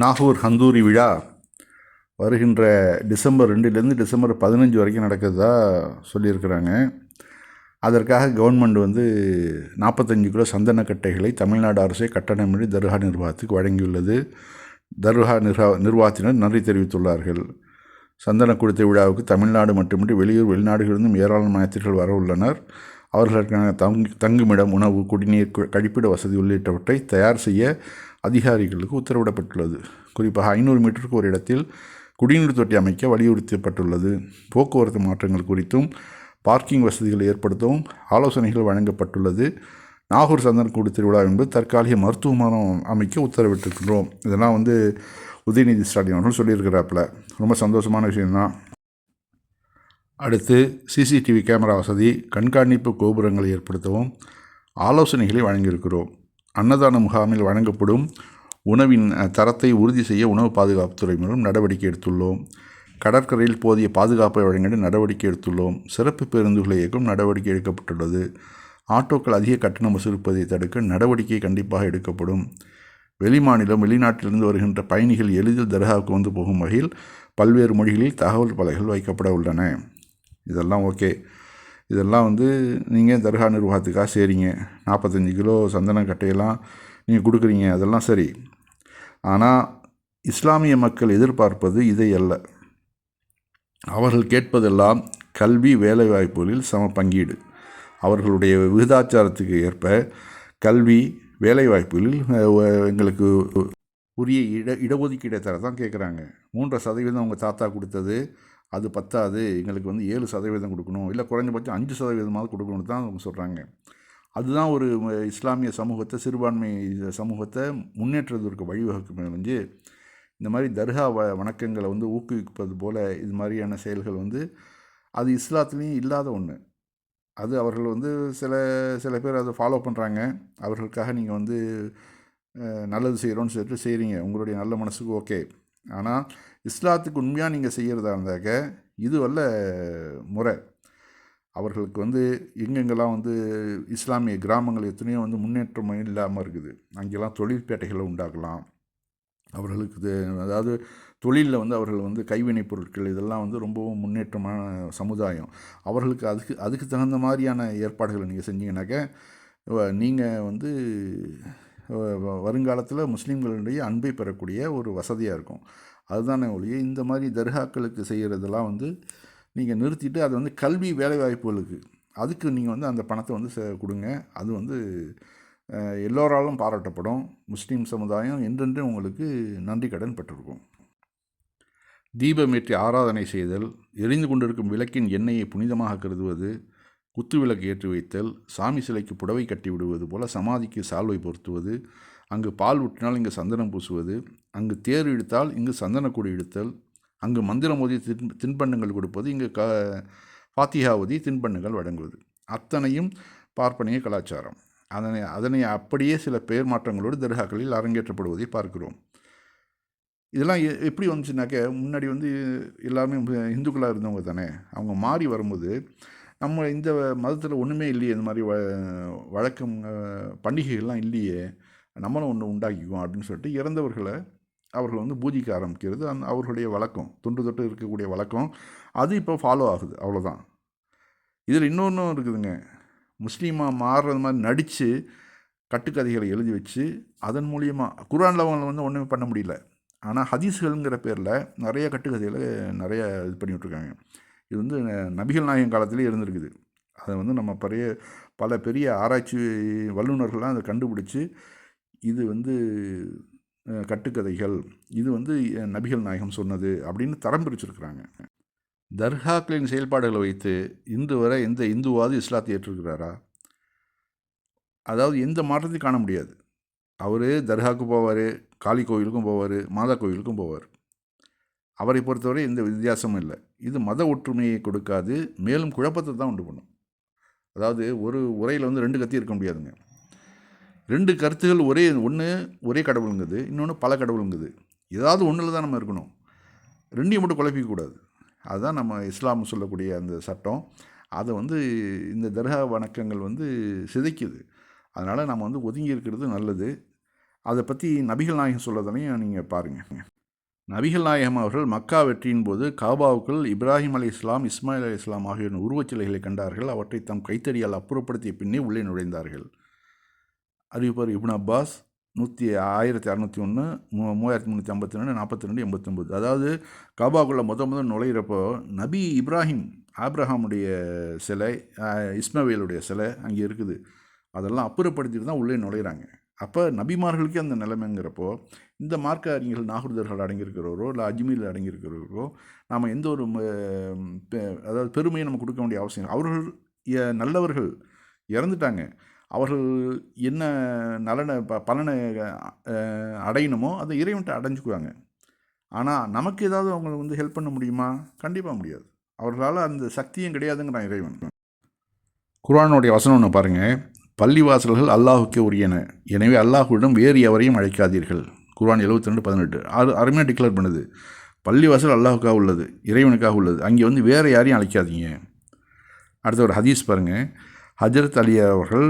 நாகூர் ஹந்தூரி விழா வருகின்ற டிசம்பர் ரெண்டுலேருந்து டிசம்பர் பதினஞ்சு வரைக்கும் நடக்கிறதா சொல்லியிருக்கிறாங்க. அதற்காக கவர்மெண்ட் வந்து நாற்பத்தஞ்சு கிலோ சந்தனக்கட்டைகளை தமிழ்நாடு அரசே கட்டணமின்றி தர்கா நிர்வாகத்துக்கு வழங்கியுள்ளது. தர்கா நிர்வா நிர்வாகத்தினர் நன்றி தெரிவித்துள்ளார்கள். சந்தன குடித்த விழாவுக்கு தமிழ்நாடு மட்டுமின்றி வெளியூர் வெளிநாடுகளிலிருந்தும் ஏராளமான யாத்திரிகள் வர உள்ளனர். அவர்களுக்கான தங்கு தங்குமிடம் உணவு குடிநீர் கழிப்பிட வசதி உள்ளிட்டவற்றை தயார் செய்ய அதிகாரிகளுக்கு உத்தரவிடப்பட்டுள்ளது. குறிப்பாக ஐநூறு மீட்டருக்கு ஒரு இடத்தில் குடிநீர் தொட்டி அமைக்க வலியுறுத்தப்பட்டுள்ளது. போக்குவரத்து மாற்றங்கள் குறித்தும் பார்க்கிங் வசதிகள் ஏற்படுத்தவும் ஆலோசனைகள் வழங்கப்பட்டுள்ளது. நாகூர் சந்தனக்கூடு திருவிழா என்பது தற்காலிக மருத்துவமனம் அமைக்க உத்தரவிட்டிருக்கிறோம் இதெல்லாம் வந்து உதயநிதி ஸ்டாலின் அவர்கள் சொல்லியிருக்கிறாப்புல. ரொம்ப சந்தோஷமான விஷயம்தான். அடுத்து சிசிடிவி கேமரா வசதி கண்காணிப்பு கோபுரங்களை ஏற்படுத்தவும் ஆலோசனைகளை வழங்கியிருக்கிறோம். அன்னதான முகாமில் வழங்கப்படும் உணவின் தரத்தை உறுதி செய்ய உணவு பாதுகாப்புத்துறை மூலம் நடவடிக்கை எடுத்துள்ளோம். கடற்கரையில் போதிய பாதுகாப்பை வழங்கிட நடவடிக்கை எடுத்துள்ளோம். சிறப்பு பேருந்துகளை இயக்கும் நடவடிக்கை எடுக்கப்பட்டுள்ளது. ஆட்டோக்கள் அதிக கட்டணம் வசூலிப்பதை தடுக்க நடவடிக்கை கண்டிப்பாக எடுக்கப்படும். வெளிமாநிலம் வெளிநாட்டிலிருந்து வருகின்ற பயணிகள் எளிதில் தர்காவுக்கு வந்து போகும் வகையில் பல்வேறு மொழிகளில் தகவல் பலகைகள் வைக்கப்பட உள்ளன. இதெல்லாம் ஓகே. இதெல்லாம் வந்து நீங்கள் தர்கா நிர்வாகத்துக்காக செய்கிறீங்க நாற்பத்தஞ்சு கிலோ சந்தன கட்டையெல்லாம் நீங்கள் கொடுக்குறீங்க. அதெல்லாம் சரி. ஆனால் இஸ்லாமிய மக்கள் எதிர்பார்ப்பது இதை அல்ல. அவர்கள் கேட்பதெல்லாம் கல்வி வேலைவாய்ப்புகளில் சம பங்கீடு. அவர்களுடைய விகிதாச்சாரத்துக்கு ஏற்ப கல்வி வேலைவாய்ப்புகளில் எங்களுக்கு உரிய இட இடஒதுக்கீடை தர தான் கேட்குறாங்க மூன்றரை சதவீதம் அவங்க தாத்தா கொடுத்தது அது பத்தாது எங்களுக்கு வந்து ஏழு சதவீதம் கொடுக்கணும். இல்லை குறைஞ்சபட்சம் அஞ்சு சதவீதமாவது கொடுக்கணும்னு தான் அவங்க சொல்கிறாங்க அதுதான் ஒரு இஸ்லாமிய சமூகத்தை சிறுபான்மை சமூகத்தை முன்னேற்றத்திற்கு வழிவகுக்குமே வந்து இந்த மாதிரி தர்கா வ வணக்கங்களை வந்து ஊக்குவிப்பது போல் இது மாதிரியான செயல்கள் வந்து அது இஸ்லாத்துலேயும் இல்லாத ஒன்று அது அவர்கள் வந்து சில சில பேர் அதை ஃபாலோ பண்ணுறாங்க அவர்களுக்காக நீங்கள் வந்து நல்லது செய்கிறோன்னு சொல்லிட்டு செய்கிறீங்க உங்களுடைய நல்ல மனசுக்கு ஓகே ஆனால் இஸ்லாத்துக்கு உண்மையாக நீங்கள் செய்கிறதா இருந்தாக்க இது வல்ல முறை. அவர்களுக்கு வந்து எங்கெங்கெல்லாம் வந்து இஸ்லாமிய கிராமங்கள் எத்தனையோ வந்து முன்னேற்றம் இல்லாமல் இருக்குது. அங்கெல்லாம் தொழிற்பேட்டைகளை உண்டாக்கலாம். அவர்களுக்கு அதாவது தொழிலில் வந்து அவர்கள் வந்து கைவினைப் பொருட்கள் இதெல்லாம் வந்து ரொம்பவும் முன்னேற்றமான சமுதாயம். அவர்களுக்கு அதுக்கு அதுக்கு தகுந்த மாதிரியான ஏற்பாடுகளை நீங்கள் செஞ்சீங்கன்னாக்க நீங்கள் வந்து வருங்காலத்தில் முஸ்லீம்களுடைய அன்பை பெறக்கூடிய ஒரு வசதியாக இருக்கும். அதுதானே ஒழிய இந்த மாதிரி தர்காக்களுக்கு செய்கிறதெல்லாம் வந்து நீங்கள் நிறுத்திட்டு அதை வந்து கல்வி வேலைவாய்ப்புகளுக்கு அதுக்கு நீங்கள் வந்து அந்த பணத்தை வந்து கொடுங்க. அது வந்து எல்லோராலும் பாராட்டப்படும். முஸ்லீம் சமுதாயம் என்றென்றும் உங்களுக்கு நன்றி கடன் பெற்றிருக்கும். தீபமேற்றி ஆராதனை செய்தல் எரிந்து கொண்டிருக்கும் விளக்கின் எண்ணெயை புனிதமாக கருதுவது குத்து விளக்கு ஏற்றி வைத்தல் சாமி சிலைக்கு புடவை கட்டி விடுவது போல சமாதிக்கு சால்வை பொருத்துவது அங்கு பால் ஊற்றினால் இங்கு சந்தனம் பூசுவது அங்கு தேர் இழுத்தால் இங்கு சந்தனக்கூடி இழுத்தல் அங்கு மந்திரம் ஓதி தின் தின்பண்ணங்கள் கொடுப்பது இங்கு க ஃபாத்திஹா ஓதி தின்பண்டங்கள் வழங்குவது. அத்தனையும் பார்ப்பனிய கலாச்சாரம். அதனை அதனை அப்படியே சில பெயர் மாற்றங்களோடு தர்காக்களில் அரங்கேற்றப்படுவதை பார்க்கிறோம். இதெல்லாம் எ- எப்படி வந்துச்சுனாக்க முன்னாடி வந்து எல்லாமே இந்துக்களாக இருந்தவங்க தானே. அவங்க மாறி வரும்போது நம்ம இந்த மதத்தில் ஒன்றுமே இல்லையே இந்த மாதிரி வ வழக்கம் பண்டிகைகள்லாம் இல்லையே நம்மளும் ஒன்று உண்டாக்கிக்குவோம் அப்படின்னு சொல்லிட்டு இறந்தவர்களை அவர்கள் வந்து பூஜிக்க ஆரம்பிக்கிறது. அந்த அவர்களுடைய வழக்கம் தொன்று தொட்டு இருக்கக்கூடிய வழக்கம் அது இப்போ ஃபாலோ ஆகுது அவ்வளோதான் இதில் இன்னொன்றும் இருக்குதுங்க. முஸ்லீமாக மாறுறது மாதிரி நடித்து கட்டுக்கதைகளை எழுதி வச்சு அதன் மூலியமாக குரானில் லவங்களை வந்து ஒன்றுமே பண்ண முடியல. ஆனால் ஹதீஸ்கள்ங்கிற பேரில் நிறைய கட்டுக்கதைகளை நிறைய இது பண்ணி விட்ருக்காங்க இது வந்து நபிகள் நாயகம் காலத்திலே இருந்திருக்குது. அதை வந்து நம்ம பெரிய பல பெரிய ஆராய்ச்சி வல்லுநர்கள்லாம் அதை கண்டுபிடிச்சி இது வந்து கட்டுக்கதைகள் இது வந்து நபிகள் நாயகம் சொன்னது அப்படின்னு தரம் பிரிச்சிருக்கிறாங்க. தர்காக்களின் செயல்பாடுகளை வைத்து இன்று வரை எந்த இந்துவாவது இஸ்லாத்தை ஏற்றிருக்கிறாரா? அதாவது எந்த மாற்றத்தையும் காண முடியாது. அவர் தர்காவுக்கு போவார் காளி கோவிலுக்கும் போவார் மாதா கோவிலுக்கும் போவார். அவரை பொறுத்தவரை எந்த வித்தியாசமும் இல்லை. இது மத ஒற்றுமையை கொடுக்காது மேலும் குழப்பத்தை தான் உண்டு பண்ணும். அதாவது ஒரு உரையில் வந்து ரெண்டு கத்தி இருக்க முடியாதுங்க. ரெண்டு கருத்துகள் ஒரே ஒன்று ஒரே கடவுளுங்குது இன்னொன்று பல கடவுளுங்குது. ஏதாவது ஒன்றில் தான் நம்ம இருக்கணும். ரெண்டையும் மட்டும் குழப்பிக்கூடாது அதுதான் நம்ம இஸ்லாம் சொல்லக்கூடிய அந்த சட்டம். அதை வந்து இந்த தர்கா வணக்கங்கள் வந்து சிதைக்குது. அதனால் நம்ம வந்து ஒதுங்கி இருக்கிறது நல்லது. அதை பற்றி நபிகள் நாயகம் சொல்லதனையும் நீங்கள் பாருங்கள் நபிகள் நாயகம் அவர்கள் மக்கா வெற்றியின் போது காபாவுக்குள் இப்ராஹிம் அலி இஸ்லாம் இஸ்மாயில் அலி இஸ்லாம் ஆகியோரின் உருவச்சிலைகளை கண்டார்கள். அவற்றை தம் கைத்தடியால் அப்புறப்படுத்திய பின்னே உள்ளே நுழைந்தார்கள். அறிவிப்பார் இப்னு அப்பாஸ் நூற்றி ஆயிரத்தி அறநூற்றி ஒன்று மூ மூவாயிரத்தி முந்நூற்றி ஐம்பத்தி ரெண்டு நாற்பத்தி ரெண்டு எண்பத்தொம்பது அதாவது காபாக்குள்ளே முத முதல் நுழையிறப்போ நபி இப்ராஹிம் ஆப்ரஹாமுடைய சிலை இஸ்மவேலுடைய சிலை அங்கே இருக்குது. அதெல்லாம் அப்புறப்படுத்திட்டு தான் உள்ளே நுழையிறாங்க. அப்போ நபிமார்களுக்கே அந்த நிலைமைங்கிறப்போ இந்த மார்க்க அறிஞர்கள் நாகூர்தர்கள் அடங்கியிருக்கிறவரோ இல்லை அஜ்மீரில் அடங்கியிருக்கிறவரோ நாம் எந்த ஒரு பெ- அதாவது பெருமையை நம்ம கொடுக்க வேண்டிய அவசியம் அவர்கள் நல்லவர்கள் இறந்துட்டாங்க. அவர்கள் என்ன நலனை ப பலனை அடையணுமோ அதை இறைவன்ட்டு அடைஞ்சுக்குவாங்க. ஆனால் நமக்கு ஏதாவது அவங்களுக்கு வந்து ஹெல்ப் பண்ண முடியுமா? கண்டிப்பாக முடியாது. அவர்களால் அந்த சக்தியும் கிடையாதுங்கிறான் இறைவன். குர்ஆனுடைய வசனம் ஒன்று பாருங்கள் பள்ளிவாசல்கள் அல்லாஹுக்கே உரியன. எனவே அல்லாஹுவிடம் வேறு எவரையும் அழைக்காதீர்கள். குர்வான் எழுபத்தி ரெண்டு பதினெட்டு. அது அருமையாக டிக்ளேர் பண்ணுது. பள்ளிவாசல் அல்லாஹுக்காக உள்ளது இறைவனுக்காக உள்ளது. அங்கே வந்து வேறு யாரையும் அழைக்காதீங்க. அடுத்த ஒரு ஹதீஸ் பாருங்கள் ஹஜரத் அலி அவர்கள்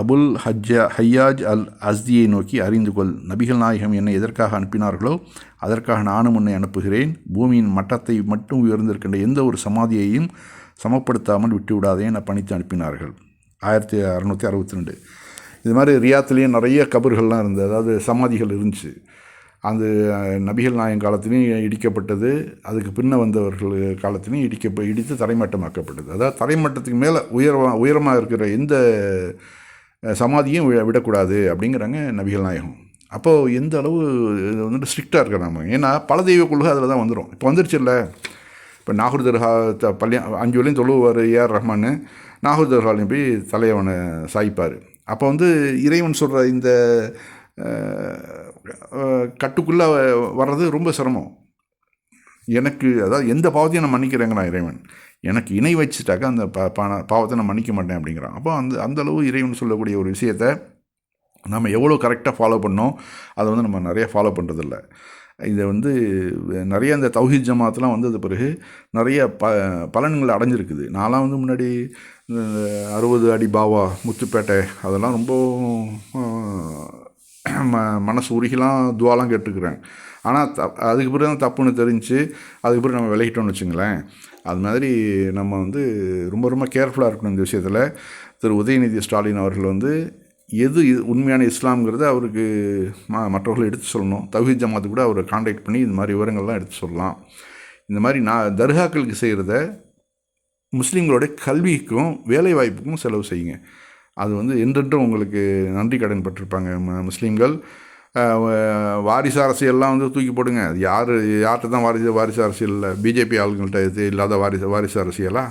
அபுல் ஹஜ்ஜா ஹையாஜ் அல் அஸ்தியை நோக்கி அறிந்து கொள். நபிகள் நாயகம் என்னை எதற்காக அனுப்பினார்களோ அதற்காக நானும் உன்னை அனுப்புகிறேன். பூமியின் மட்டத்தை மட்டும் உயர்ந்திருக்கின்ற எந்த ஒரு சமாதியையும் சமப்படுத்தாமல் விட்டுவிடாதே என பணித்து அனுப்பினார்கள். ஆயிரத்தி அறநூற்றி அறுபத்தி ரெண்டு. இது மாதிரி ரியாத்துலேயும் நிறைய கபர்கள்லாம் இருந்தது. அதாவது சமாதிகள் இருந்துச்சு. அந்த நபிகள் நாயன் காலத்திலையும் இடிக்கப்பட்டது. அதுக்கு பின்ன வந்தவர்கள் காலத்திலையும் இடிக்க இடித்து தரைமட்டமாக்கப்பட்டது. அதாவது தரைமட்டத்துக்கு மேலே உயரமாக உயரமாக இருக்கிற எந்த சமாதியும் விடக்கூடாது அப்படிங்கிறாங்க நபிகள் நாயகம். அப்போது எந்த அளவு இது வந்துட்டு ஸ்ட்ரிக்டாக இருக்கிறாங்க நம்ம ஏன்னா பல தெய்வ கொள்கை அதில் தான் வந்துடும் இப்போ வந்துருச்சுல்ல? இப்போ நாகூர் தர்கா த- பள்ளி அஞ்சு வரையும் தொழுவார் ஏஆர் ரஹ்மான் நாகூர் தர்காலையும் போய் தலையவனை சாய்ப்பார். அப்போ வந்து இறைவன் சொல்கிற இந்த கட்டுக்குள்ளே வர்றது ரொம்ப சிரமம். எனக்கு அதாவது எந்த பாவத்தையும் நான் மன்னிக்கிறேங்கிறான் இறைவன். எனக்கு இணை வச்சுட்டாக்கா அந்த பா பா- பாவத்தை நான் மன்னிக்க மாட்டேன் அப்படிங்கிறான். அப்போ அந்த அந்தளவு இறைவன் சொல்லக்கூடிய ஒரு விஷயத்தை நம்ம எவ்வளோ கரெக்டாக ஃபாலோ பண்ணோம் அதை வந்து நம்ம நிறைய ஃபாலோ பண்ணுறதில்ல இதை வந்து நிறைய இந்த தௌஹித் ஜமாத்லாம் வந்தது பிறகு நிறைய ப பலன்கள் அடைஞ்சிருக்குது. நான்லாம் வந்து முன்னாடி இந்த அறுபது அடி பாவா முத்துப்பேட்டை அதெல்லாம் ரொம்ப ம மனசு உருகிலாம் துவாலாம் கேட்டுக்கிறேன். ஆனால் த அதுக்கு பிறகு தான் தப்புன்னு தெரிஞ்சு அதுக்கு பிறகு நம்ம விலகிட்டோம்னு வச்சுங்களேன். அது மாதிரி நம்ம வந்து ரொம்ப ரொம்ப கேர்ஃபுல்லாக இருக்கணும் இந்த விஷயத்தில். திரு உதயநிதி ஸ்டாலின் அவர்கள் வந்து எது இது உண்மையான இஸ்லாம்ங்கிறத அவருக்கு ம மற்றவர்களை எடுத்து சொல்லணும். தௌஹீத் ஜமாத்து கூட அவரை காண்டாக்ட் பண்ணி இந்த மாதிரி விவரங்கள்லாம் எடுத்து சொல்லலாம். இந்த மாதிரி நான் தர்காக்களுக்கு செய்கிறத முஸ்லீம்களுடைய கல்விக்கும் வேலை வாய்ப்புக்கும் செலவு செய்யுங்க. அது வந்து என்றென்றும் உங்களுக்கு நன்றி கடன் பட்டிருப்பாங்க ம- முஸ்லீம்கள். வாரிசு அரசியல்லாம் வந்து தூக்கி போடுங்க. அது யார் யார்கிட்ட தான் வாரிசு வாரிசு அரசியல் இல்லை. பிஜேபி ஆளுங்கள்ட்ட இது இல்லாத வாரிசு வாரிசு அரசியலாக